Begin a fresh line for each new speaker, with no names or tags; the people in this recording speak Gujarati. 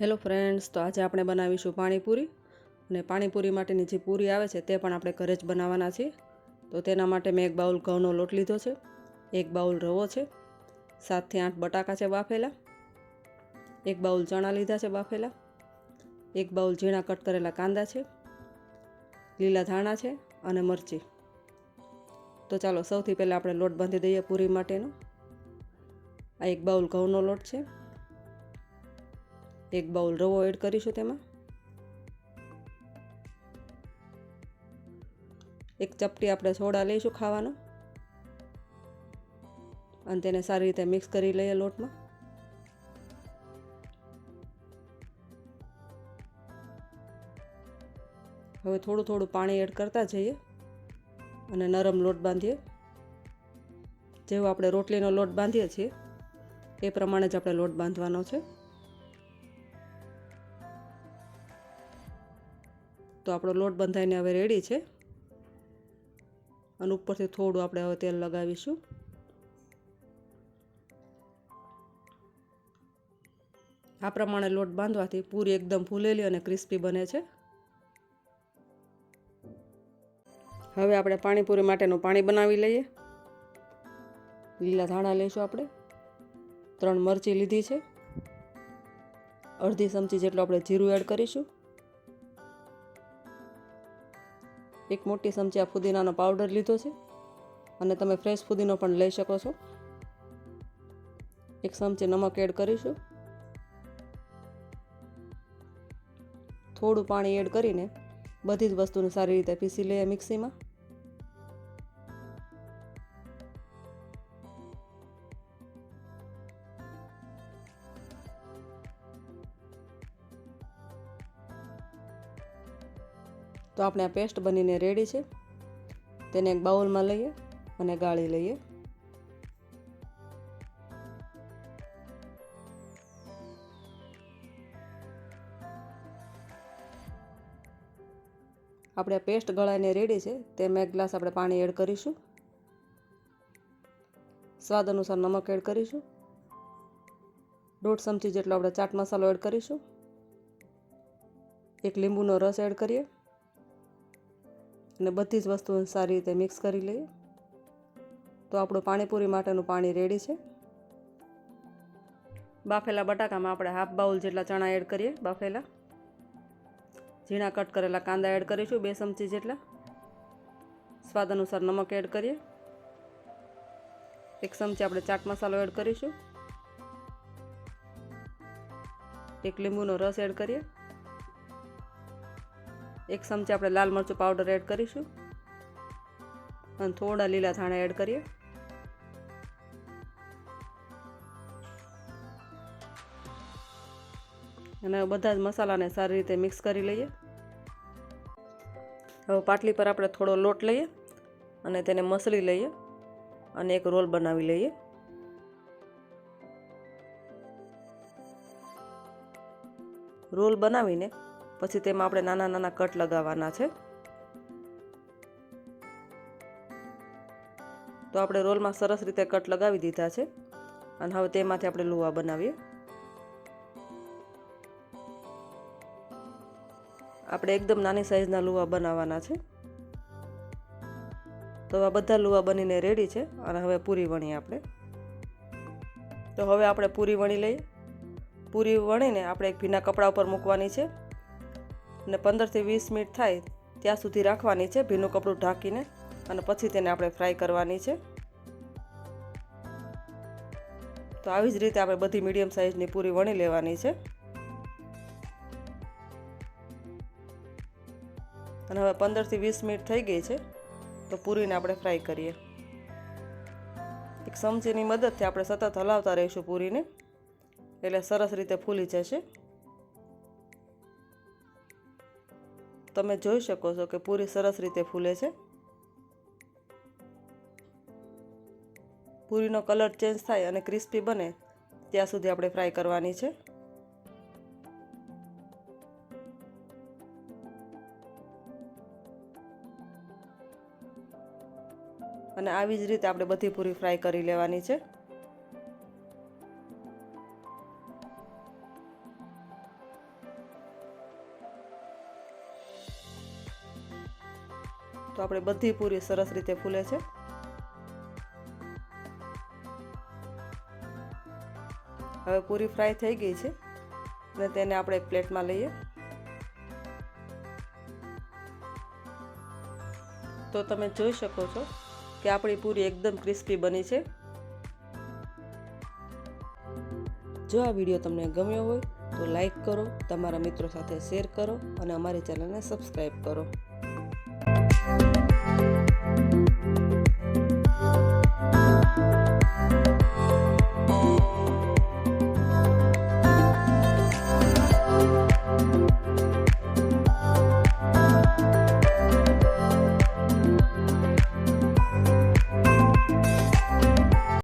હેલો ફ્રેન્ડ્સ, તો આજે આપણે બનાવીશું પાણીપુરી. અને પાણીપુરી માટેની જે પૂરી આવે છે તે પણ આપણે ઘરે જ બનાવવાના છીએ. તો તેના માટે મેં એક બાઉલ ઘઉંનો લોટ લીધો છે, એક બાઉલ રવો છે સાતથી આઠ બટાકા છે બાફેલા, એક બાઉલ ચણા લીધા છે બાફેલા, એક બાઉલ ઝીણા કટ કરેલા કાંદા છે, લીલા ધાણા છે અને મરચી. તો ચાલો સૌથી પહેલાં આપણે લોટ બાંધી દઈએ પૂરી માટેનો. આ એક બાઉલ ઘઉંનો લોટ છે. એક બાઉલ રવો એડ કરીશું તેમાં. એક ચપટી આપણે સોડા લઈશું ખાવાનો. અને તેને સારી રીતે મિક્સ કરી લઈએ લોટમાં. હવે થોડું થોડું પાણી એડ કરતા જઈએ અને નરમ લોટ બાંધીએ. જેવો આપણે રોટલીનો લોટ બાંધીએ છીએ, એ પ્રમાણે જ આપણે લોટ બાંધવાનો છે. તો આપણો લોટ બંધાઈને હવે રેડી છે. અને ઉપરથી થોડું આપણે હવે તેલ લગાવીશું. આ પ્રમાણે લોટ બાંધવાથી પૂરી એકદમ ફૂલેલી અને ક્રિસ્પી બને છે. હવે આપણે પાણીપુરી માટેનું પાણી બનાવી લઈએ. લીલા ધાણા લઈશું આપણે. ત્રણ મરચી લીધી છે. અડધી ચમચી જેટલું આપણે જીરું એડ કરીશું. એક મોટી ચમચી આ ફુદીનાનો પાવડર લીધો છે અને તમે ફ્રેશ ફુદીનો પણ લઈ શકો છો. એક ચમચી નમક એડ કરીશું. થોડું પાણી એડ કરીને બધી જ વસ્તુને સારી રીતે પીસી લઈએ મિક્સીમાં તો આપણે આ પેસ્ટ બનીને રેડી છે. તેને એક બાઉલમાં લઈએ અને ગાળી લઈએ. આપણે પેસ્ટ ગળાઈને રેડી છે. તેમાં એક ગ્લાસ આપણે પાણી એડ કરીશું. સ્વાદ અનુસાર નમક એડ કરીશું. દોઢ ચમચી જેટલો આપણે ચાટ મસાલો એડ કરીશું. એક લીંબુનો રસ એડ કરીએ. અને બધી જ વસ્તુઓ સારી રીતે મિક્સ કરી લઈએ. તો આપણું પાણીપુરી માટેનું પાણી રેડી છે. બાફેલા બટાકામાં આપણે હાફ બાઉલ જેટલા ચણા એડ કરીએ, બાફેલા. ઝીણા કટ કરેલા કાંદા એડ કરીશું, બે ચમચી જેટલા. સ્વાદ અનુસાર નમક એડ કરીએ. એક ચમચી આપણે ચાટ મસાલો એડ કરીશું. એક લીંબુનો રસ એડ કરીએ. એક ચમચી આપણે લાલ મરચું પાવડર એડ કરીશું. અને થોડા લીલા ધાણા એડ કરીએ. અને બધા જ મસાલાને સારી રીતે મિક્સ કરી લઈએ. હવે પાટલી પર આપણે થોડો લોટ લઈએ અને તેને મસળી લઈએ અને એક રોલ બનાવી લઈએ. રોલ બનાવીને પછી તેમાં આપણે નાના નાના કટ લગાવવાના છે. તો આપણે રોલમાં સરસ રીતે કટ લગાવી દીધા છે. અને હવે તેમાંથી આપણે લુવા બનાવીએ. આપણે એકદમ નાની સાઈઝના લુવા બનાવવાના છે. તો આ બધા લુવા બનીને રેડી છે અને હવે પૂરી વણીએ આપણે. તો હવે આપણે પૂરી વણી લઈએ. પૂરી વણીને આપણે એક ભીના કપડા ઉપર મૂકવાની છે. અને પંદરથી વીસ મિનિટ થાય ત્યાં સુધી રાખવાની છે, ભીનું કપડું ઢાંકીને અને પછી તેને આપણે ફ્રાય કરવાની છે. તો આવી જ રીતે આપણે બધી મીડિયમ સાઇઝની પૂરી વણી લેવાની છે. અને હવે પંદરથી વીસ મિનિટ થઈ ગઈ છે, તો પૂરીને આપણે ફ્રાય કરીએ. એક ચમચીની મદદથી આપણે સતત હલાવતા રહીશું પૂરીને, એટલે સરસ રીતે ફૂલી જશે. તમે જોઈ શકો છો કે પૂરી સરસ રીતે ફૂલે છે. પૂરીનો કલર ચેન્જ થાય અને ક્રિસ્પી બને ત્યાં સુધી આપણે ફ્રાય કરવાની છે. અને આવી જ રીતે આપણે બધી પૂરી ફ્રાય કરી લેવાની છે. તો આપણે બધી પૂરી સરસ રીતે ફૂલે છે. હવે પૂરી ફ્રાય થઈ ગઈ છે. અને તેને આપણે પ્લેટમાં લઈએ. તો તમે જોઈ શકો છો કે આપણી પૂરી એકદમ ક્રિસ્પી બની છે. જો આ વીડિયો તમને ગમ્યો હોય તો લાઈક કરો, તમારા મિત્રો સાથે શેર કરો અને અમારી ચેનલને સબસ્ક્રાઈબ કરો.